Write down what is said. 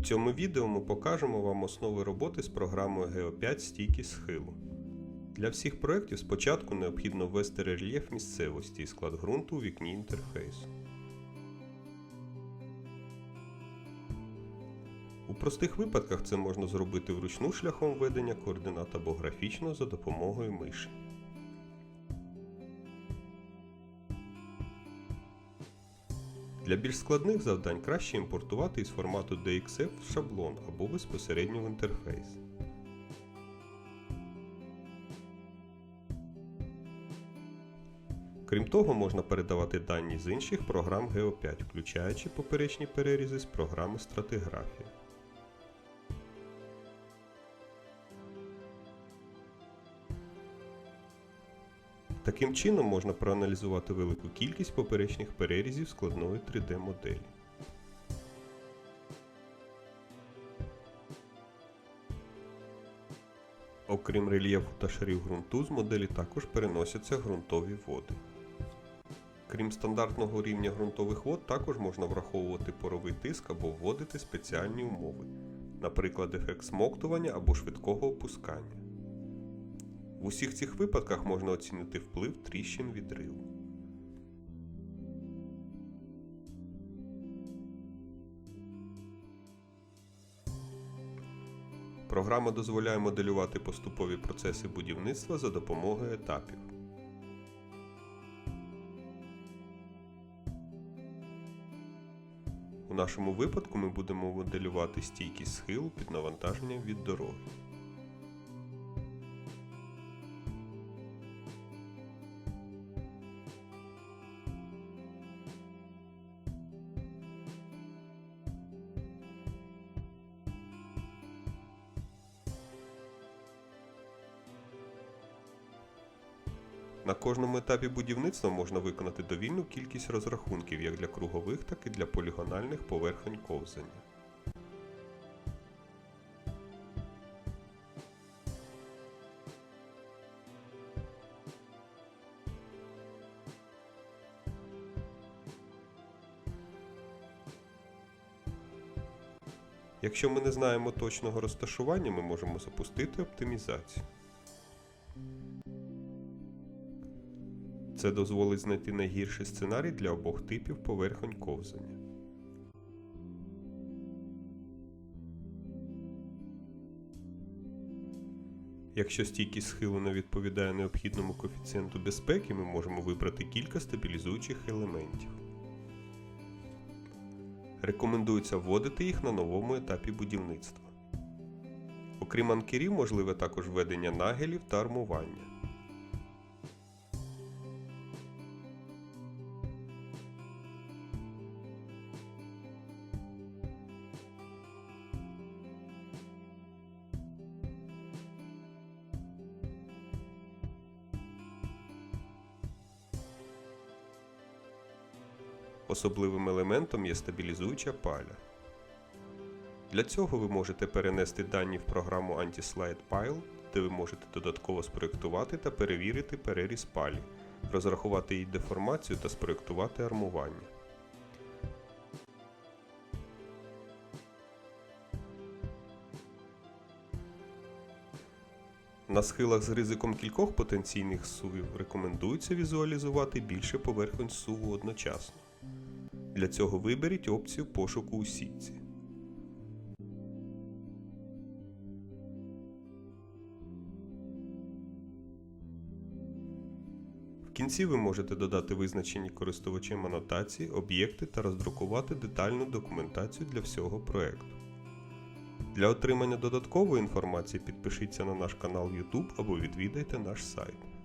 У цьому відео ми покажемо вам основи роботи з програмою Geo5 стійкість схилу. Для всіх проєктів спочатку необхідно ввести рельєф місцевості і склад ґрунту у вікні інтерфейсу. У простих випадках це можна зробити вручну шляхом введення координат або графічно за допомогою миші. Для більш складних завдань краще імпортувати із формату DXF в шаблон або безпосередньо в інтерфейс. Крім того, можна передавати дані з інших програм Geo5, включаючи поперечні перерізи з програми стратиграфія. Таким чином можна проаналізувати велику кількість поперечних перерізів складної 3D моделі. Окрім рельєфу та шарів ґрунту, з моделі також переносяться ґрунтові води. Крім стандартного рівня ґрунтових вод, також можна враховувати поровий тиск або вводити спеціальні умови, наприклад, ефект смоктування або швидкого опускання. В усіх цих випадках можна оцінити вплив тріщин відриву. Програма дозволяє моделювати поступові процеси будівництва за допомогою етапів. У нашому випадку ми будемо моделювати стійкість схилу під навантаженням від дороги. На кожному етапі будівництва можна виконати довільну кількість розрахунків як для кругових, так і для полігональних поверхонь ковзання. Якщо ми не знаємо точного розташування, ми можемо запустити оптимізацію. Це дозволить знайти найгірший сценарій для обох типів поверхонь ковзання. Якщо стійкість схилу не відповідає необхідному коефіцієнту безпеки, ми можемо вибрати кілька стабілізуючих елементів. Рекомендується вводити їх на новому етапі будівництва. Окрім анкерів, можливе також введення нагелів та армування. Особливим елементом є стабілізуюча паля. Для цього ви можете перенести дані в програму Anti-Slide Pile, де ви можете додатково спроєктувати та перевірити переріз палі, розрахувати її деформацію та спроєктувати армування. На схилах з ризиком кількох потенційних сувів рекомендується візуалізувати більше поверхонь суву одночасно. Для цього виберіть опцію пошуку у сітці. В кінці ви можете додати визначені користувачем анотації, об'єкти та роздрукувати детальну документацію для всього проекту. Для отримання додаткової інформації підпишіться на наш канал YouTube або відвідайте наш сайт.